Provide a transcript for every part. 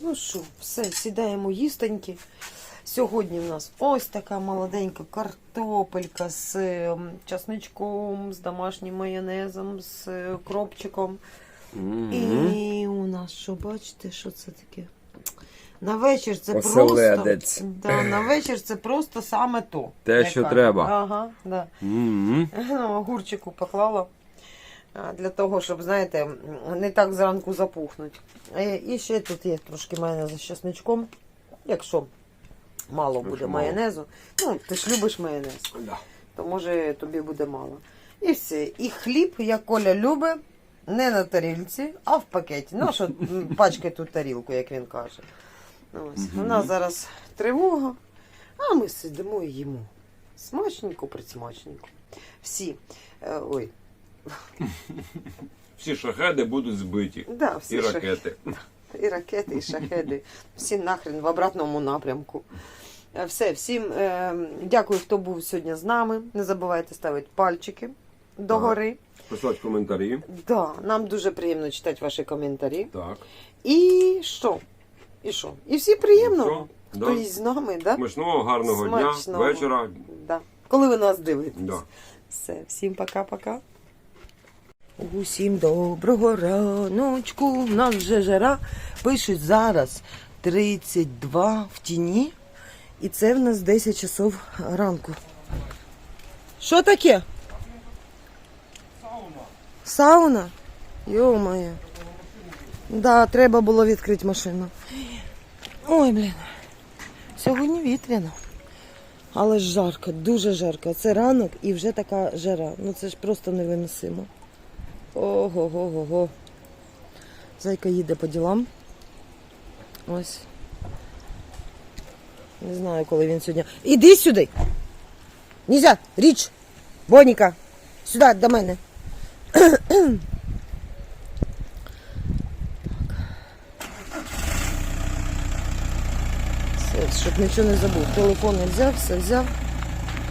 ну що, все, сідаємо їстеньки. Сьогодні в нас ось така молоденька картопелька з часничком, з домашнім майонезом, з е, кропчиком. І у нас що, бачите, що це таке? На вечір це Оселедець. просто. Да, на вечір це просто саме то. Те, що треба. Ага, да. Мгм. Ну, Огурчику поклала для того, щоб, знаєте, не так зранку запухнуть. Е, І ще тут є трошки майонезу з чесничком. Якщо мало буде мало. майонезу. Ну, ти ж любиш майонез, Да. то може тобі буде мало. І все. І хліб, як Коля любить, не на тарілці, а в пакеті. Ну, що м, пачкай ту тарілку, як він каже. Ось. У нас зараз тривога, а ми сидимо і їмо. Смачненько, присмачненько. Всі. е, Ой, Всі шахеди будуть збиті. да, всі І шах- ракети. і ракети, і шахеди. Всі нахрен в обратному напрямку. Е, Все, всім е, дякую, хто був сьогодні з нами. Не забувайте ставити пальчики догори. Писати коментарі. Да, нам дуже приємно читати ваші коментарі. Так. І що? І що? І всі приємно, Ну, що? хто Да. із нами, да? Смачного, гарного Смачного. дня, вечора. Да. Коли ви нас дивитесь. Да. Все, всім пока-пока. Усім доброго раночку. У нас вже жара. Пишуть зараз 32 в тіні. І це в нас 10 часов ранку. Що таке? Сауна. Сауна? Йо-моє. Да, треба було відкрити машину. Ой, блін. Сьогодні вітряно. Але ж жарко, дуже жарко. Це ранок і вже така жара. Ну це ж просто невиносимо. Ого-го-го-го. Зайка їде по ділам. Ось. Не знаю, коли він сьогодні. Іди сюди! Нельзя! Річ! Боніка! Сюди, до мене. Щоб нічого не забув. Телефон не взяв, все взяв.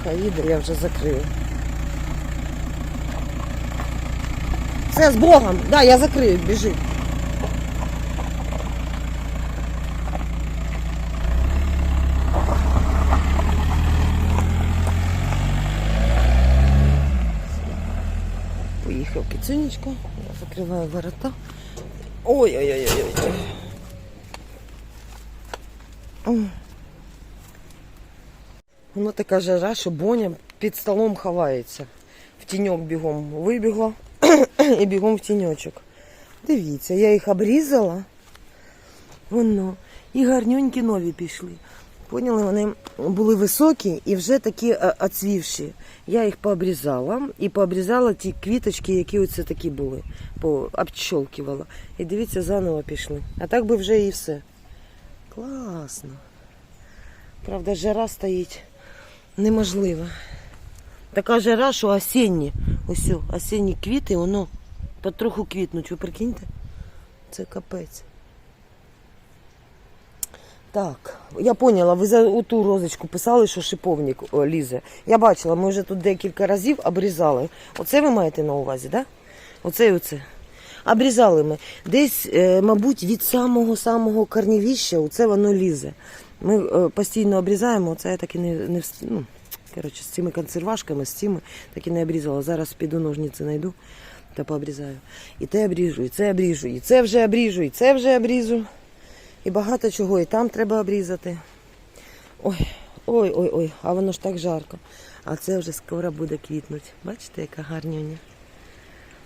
Хай їде, я вже закрию. Все, з Богом. Да, я закрию, біжи. Поїхав кицюнечка. Я закриваю ворота. Ой-ой-ой-ой. Ой. Воно така жара, що Боня під столом ховається. В тіньок бігом вибігла і бігом в тіньочок. Дивіться, я їх обрізала. Воно. І гарнюнькі нові пішли. Поняли, вони були високі і вже такі е, оцвівші. Я їх пообрізала і пообрізала ті квіточки, які оце такі були, пообчолкивала. І дивіться, заново пішли. А так би вже і все. Класно. Правда, жара стоїть неможлива. Така жара, що осінні. Ось осінні квіти, воно потроху квітнуть. Ви прикиньте? Це капець. Так, я поняла, ви за ту розочку писали, що шиповник лізе. Я бачила, ми вже тут декілька разів обрізали. Оце ви маєте на увазі, так? Да? Оце і оце. Обрізали ми. Десь, е, мабуть, від самого-самого корнівіща оце воно лізе. Ми е, постійно обрізаємо, оце я так і не, не ну, коротше, з цими консервашками, з цими так і не обрізала. Зараз піду ножниці знайду та пообрізаю. І те обріжу, і це обріжу, і це вже обріжу, і це вже обріжу. І багато чого, і там треба обрізати. Ой, ой, ой, ой, а воно ж так жарко. А це вже скоро буде квітнути. Бачите, яка гарнюня.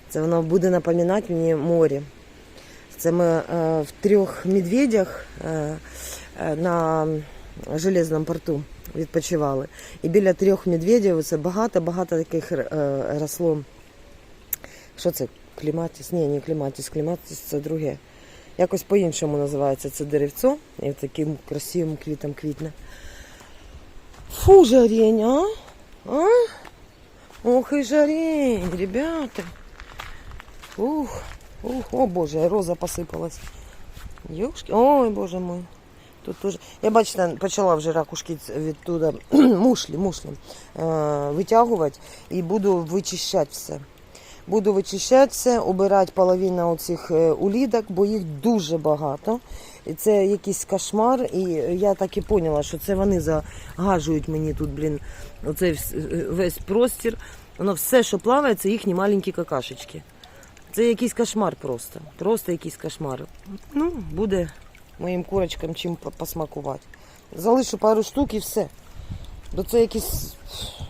Це воно буде напоминати мені море. Це ми е, в трьох медведях е, е, на железному порту відпочивали. І біля трьох медведів це багато-багато таких е, росло. Що це? Кліматіс? Ні, не кліматіс, кліматіс це друге. Якось по-іншому називається це деревцо. І таким красивим квітом квітне. Фу, жарень, а? А? Ох и жарень, ребята. Ух, ух, о боже, роза посипалась. Юшки, ой, боже мой. Тут теж. Я бачите, почала вже ракушки відтуда мушлі, мушлі е, витягувати і буду вичищати все. Буду вичищати все, убирати половину оцих е, улідок, бо їх дуже багато. Це якийсь кошмар, і я так і поняла, що це вони загажують мені тут, блін, оцей весь простір. Воно все, що плаває, це їхні маленькі какашечки. Це якийсь кошмар просто. Просто якийсь кошмар. Ну, буде моїм курочкам чим посмакувати. Залишу пару штук і все. Бо це якийсь,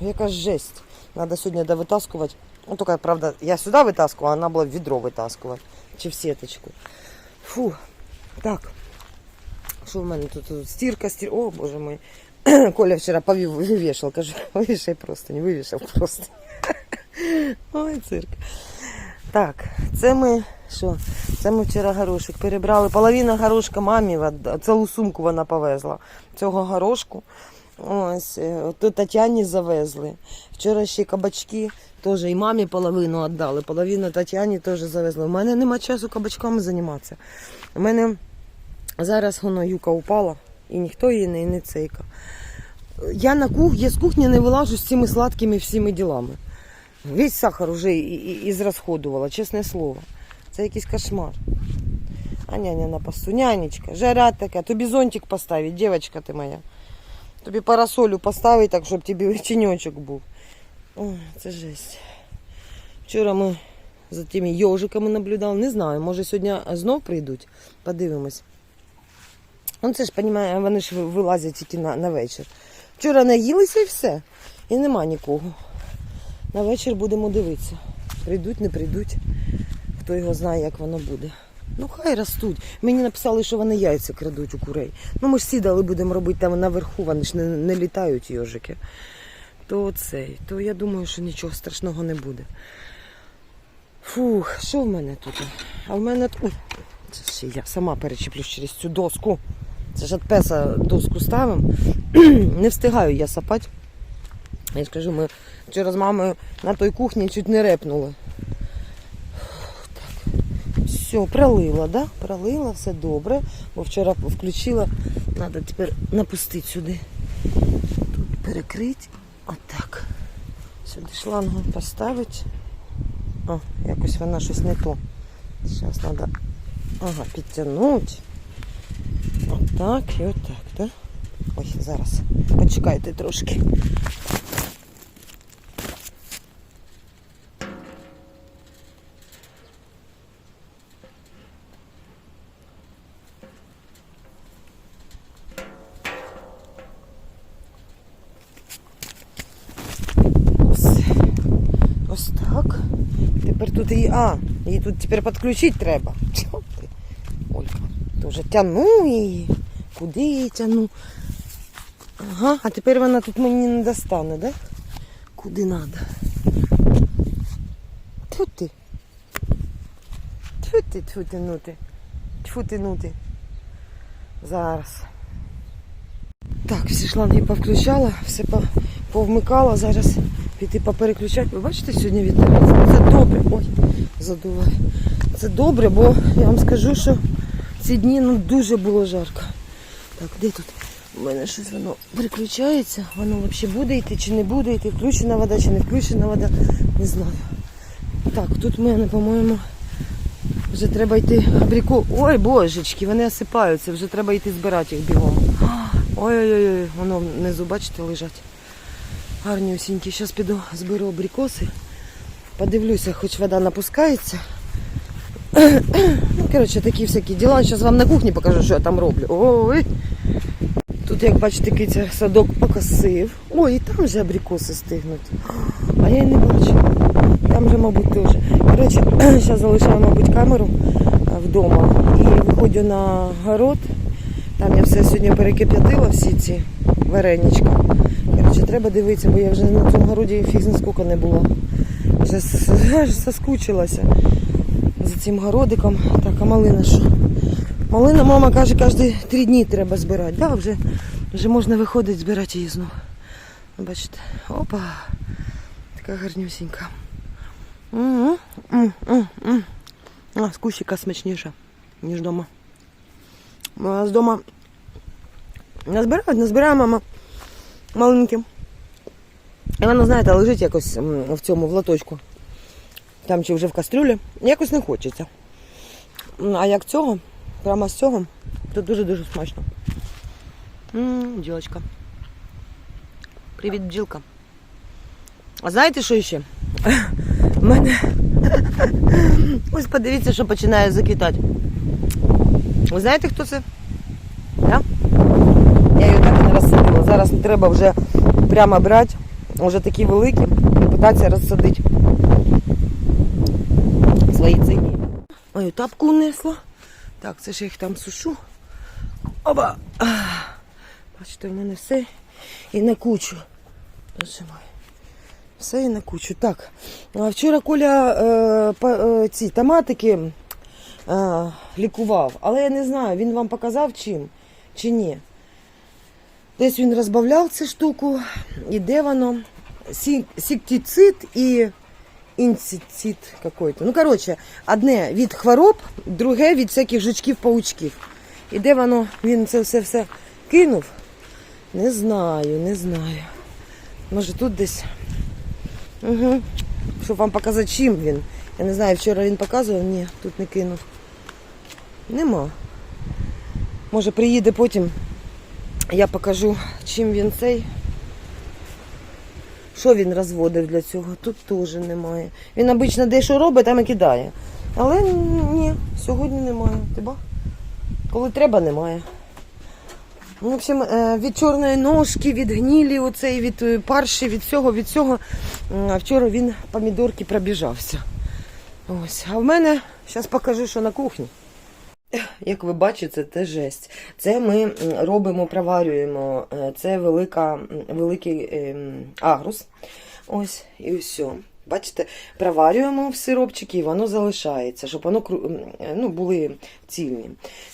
якась жесть. Треба сьогодні довитаскувати. Ну, тільки, правда, я сюди витаскувала, а вона була в відро витаскувати. Чи в сіточку. Фу. Так. Що в мене тут? Тут Стірка, стір. О, боже мой. Коля вчора повів вивішав. Кажу, вивішай просто, не вивішав просто. Ой, цирк. Так, це ми що? Це ми вчора горошок перебрали. Половина горошка мамі, цілу сумку вона повезла. Цього горошку. Ось, е, то Тетяні завезли. Вчора ще кабачки теж і мамі половину віддали, половину Тетяні теж завезли. У мене нема часу кабачками займатися. У мене зараз воно юка упала і ніхто її не, не цейка. Я на кух... я з кухні не вилажу з цими сладкими всіми ділами. Весь сахар уже і, і, і зрасходувала, чесне слово. Це якийсь кошмар. А няня на посту. Нянечка, жара така, тобі зонтик поставить, дівчинка ти моя. Тобі парасолю поставить, так, щоб тобі тіньочок був. Ой, це жесть. Вчора ми за тими йожиками наблюдали. Не знаю, може сьогодні знов прийдуть. Подивимось. Ну це ж, понімає, вони ж вилазять тільки на, на вечір. Вчора наїлися і все. І нема нікого. На вечір будемо дивитися. Прийдуть, не прийдуть. Хто його знає, як воно буде. Ну, хай ростуть. Мені написали, що вони яйця крадуть у курей. Ну, ми ж сідали будемо робити там наверху, вони ж не, не літають йожики. То цей, то я думаю, що нічого страшного не буде. Фух, що в мене тут? А в мене. Ой, це ще я сама перечіплюсь через цю доску. Це ж від песа доску ставимо. не встигаю я сапати. Я ж кажу, ми вчора з мамою на той кухні чуть не репнули. Все, пролила, да? Пролила, все добре. Бо вчора включила. Треба тепер напустити сюди. Тут перекрити. Отак. Сюди шлангу поставити. О, якось вона щось не то. Зараз треба ага, підтягнути. Отак і отак, так? Ой, зараз. Почекайте трошки. Ось, ось так. Тепер тут її. А, її тут тепер підключити треба. Ольга, то вже тяну її. Куди її тяну? Ага, а тепер вона тут мені не достане, да? Куди треба? Тьфу ти. Тьфу ти, тьфу ти, ну ти. Тьфу ти, ну ти. Зараз. Так, всі шланги повключала, все по- повмикала. Зараз піти попереключати. Ви бачите, сьогодні вітерець? Це добре. Ой, задуває. Це добре, бо я вам скажу, що ці дні ну, дуже було жарко. Так, де тут? У мене щось воно переключається. Воно взагалі буде йти чи не буде йти, включена вода чи не включена вода. Не знаю. Так, тут в мене, по-моєму, вже треба йти абріко. Ой, божечки, вони осипаються, вже треба йти збирати їх бігом. Ой-ой-ой, воно внизу, бачите, лежать. Гарні осінькі. Зараз піду зберу абрикоси. Подивлюся, хоч вода напускається. Ну, коротше, такі всякі діла. Зараз вам на кухні покажу, що я там роблю. Ой. Тут, як бачите, киця садок покосив. Ой, і там вже абрикоси стигнуть. А я й не бачу. Там же, мабуть, теж. Коротше, зараз залишаю, мабуть, камеру вдома і виходжу на город. Там я все сьогодні перекип'ятила, всі ці вареничка. Коротше, треба дивитися, бо я вже на цьому городі фіг зна скільки не була. Вже соскучилася за цим городиком. Так, а малина що? Малина, мама каже, кожні три дні треба збирати. Да, вже, вже можна виходити збирати її знову. Бачите, опа, така гарнюсінька. М. А, з кущика смачніша, ніж вдома. А з дома не збирають, не збирає мама маленьким. І воно, знаєте, лежить якось в цьому в лоточку. Там чи вже в кастрюлі. Якось не хочеться. А як цього, прямо з цього, Це дуже-дуже смачно. М, Бджілочка. Привіт, бджілка. А знаєте, що ще? У мене. Ось подивіться, що починає заквітати. Ви знаєте, хто це? Я? Не треба вже прямо брати, вже такі великі, і питатися розсадити свої ціні. Ой, тапку унесла. Так, це ж я їх там сушу. Оба! Бачите, в мене все і на кучу. Нажимай. Все і на кучу. Так. Вчора Коля е, па- е, ці томатики е, лікував, але я не знаю, він вам показав чим чи ні. Десь він розбавляв цю штуку, і де воно? Сі- Сіктицид і інцицид какой-то. Ну, коротше, одне від хвороб, друге від всяких жучків-паучків. І де воно, він це все все кинув? Не знаю, не знаю. Може тут десь. Угу. Щоб вам показати, чим він. Я не знаю, вчора він показував, ні, тут не кинув. Нема. Може приїде потім. Я покажу, чим він цей. Що він розводив для цього? Тут теж немає. Він обично дещо робить, там і кидає. Але ні, сьогодні немає. Ти ба? Коли треба, немає. В общем, е, від чорної ножки, від гнілі, оцей, від е, парші, від всього, від всього. Вчора він помідорки пробіжався. Ось. А в мене, зараз покажу, що на кухні. Як ви бачите, це жесть. Це ми робимо, проварюємо. Е, Це велика, великий ем, агрус. Ось і все. Бачите, проварюємо в сиропчики, і воно залишається, щоб воно ну, були цільні.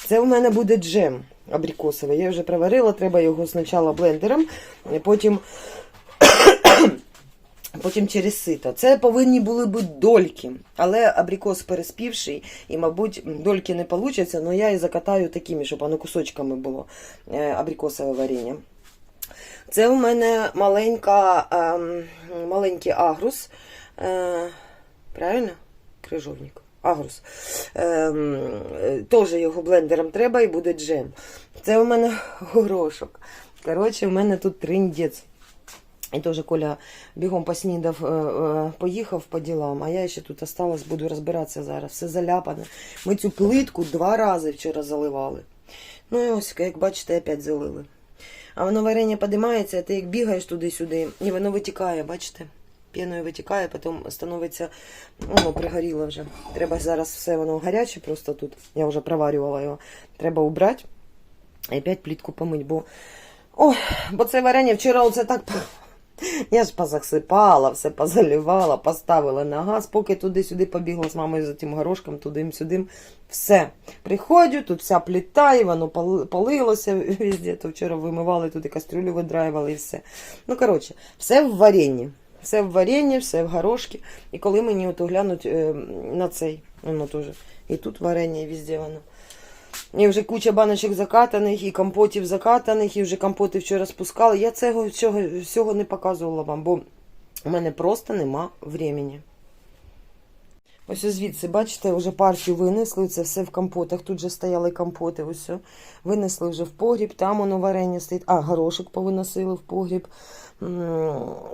Це у мене буде джем абрикосовий. Я вже проварила, треба його спочатку блендером, потім Потім через сито. Це повинні були бути дольки, але абрикос переспівший, і, мабуть, дольки не вийде, але я і закатаю такими, щоб воно кусочками було е, абрикосове варення. Це у мене маленька, ем, маленький агрус. Е, правильно? Крижовник. Агрус. Ем, теж його блендером треба і буде джем. Це у мене горошок. Коротше, у мене тут триндець. І теж Коля бігом поснідав, поїхав по ділам, а я ще тут осталась, буду розбиратися зараз. Все заляпане. Ми цю плитку два рази вчора заливали. Ну і ось, як бачите, опять залили. А воно варення підіймається, а ти як бігаєш туди-сюди, і воно витікає, бачите? Піною витікає, потім становиться, воно пригоріло вже. Треба зараз все воно гаряче, просто тут. Я вже проварювала його. Треба убрати і опять плітку помить, бо. Ой, бо це варення вчора оце так. Я ж позасипала, все позалівала, поставила на газ, поки туди-сюди побігла з мамою за тим горошком, туди-сюди. Все. Приходжу, тут вся пліта, і воно пали- палилося везде. То вчора вимивали, туди кастрюлю видраювали і все. Ну, коротше, все в варенні. Все в варенні, все в горошки. І коли мені от оглянуть е, на цей, воно теж. І тут варення, і везде воно. І вже куча баночок закатаних, і компотів закатаних, і вже компоти вчора спускали. Я цього всього, всього не показувала вам, бо у мене просто нема времени. Ось звідси, бачите, вже партію винесли, це все в компотах. Тут же стояли компоти. Ось. Винесли вже в погріб, там воно варення стоїть. А, горошок повиносили в погріб.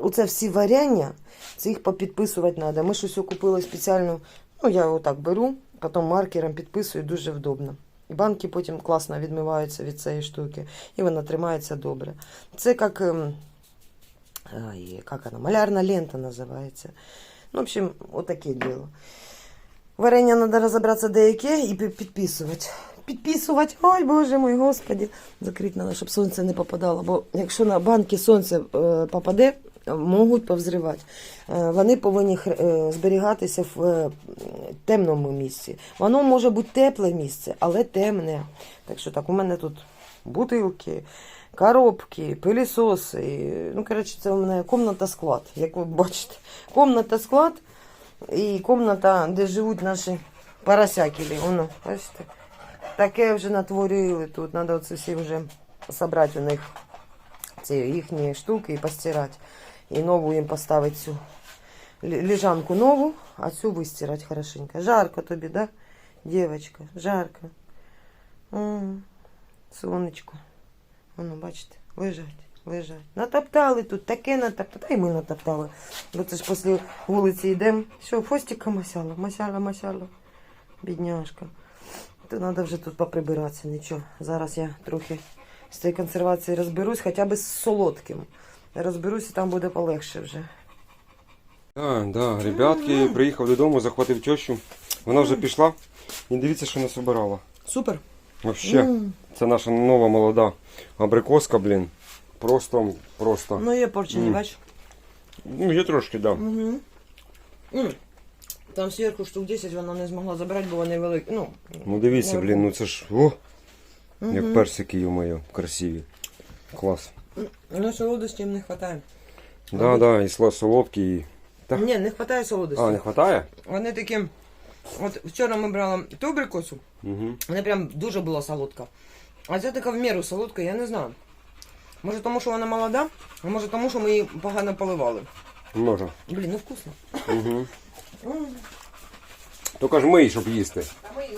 Оце всі варення, це їх попідписувати треба. Ми усе купили спеціально. Ну, я отак беру, потім маркером підписую, дуже вдобно. І банки потім класно відмиваються від цієї штуки, і вона тримається добре. Це як, ем, як вона, малярна лента називається. Ну, в общем, отаке діло. Варення треба розібратися деяке і підписувати. Підписувати, ой боже мой, господи. Закрити треба, щоб сонце не попадало. Бо якщо на банки сонце е, попаде, можуть повзривати. Е, вони повинні е, зберігатися в е, темному місці. Воно може бути тепле місце, але темне. Так що так, у мене тут бутилки, коробки, пилісоси. Ну, коротше, це у мене комната-склад, як ви бачите. Комната-склад і комната, де живуть наші поросякілі. Воно, бачите. Таке вже натворили тут. Треба оце всі вже зібрати у них ці їхні штуки і постирати. І нову їм поставити цю лі- лежанку нову, а цю вистирати хорошенько. Жарко тобі, да, дівчинка? Жарко. М. Сонечко. Воно, бачите, лежать, лежать. Натоптали тут, таке натоптали. Та й ми натоптали. Бо це ж після вулиці йдемо. Що, фостіка масяла, масяла, масяла. Бідняшка. То треба вже тут поприбиратися, нічого. Зараз я трохи з цієї консервації розберусь, хоча б з солодким. Розберусь і там буде полегше вже. Так, да, ребятки, приїхав додому, захватив тещу. Вона вже пішла. І дивіться, що нас обирала. Супер. Вообще, це наша нова молода абрикоска, блін. Просто, просто. Ну є порчені, М. бачиш? Ну, є трошки, да. Угу. Там зверху штук 10 вона не змогла забрати, бо вони великі. Ну, Ну дивіться, блін, ну це ж. О! Як персики, ё-моё, красиві. Клас. Ну, солодості їм не вистачає. Да, да, і сла солодкий. і- Так. Ні, не вистачає солодості. А, не вистачає? Вони такі. От вчора ми брали ту абрикосу, Угу. вона прям дуже була солодка. А ця така в міру солодка, я не знаю. Може тому, що вона молода, а може тому, що ми її погано поливали. Може. Блін, ну вкусно. Угу. М, Тільки ж мий, щоб їсти. Та її- ми її.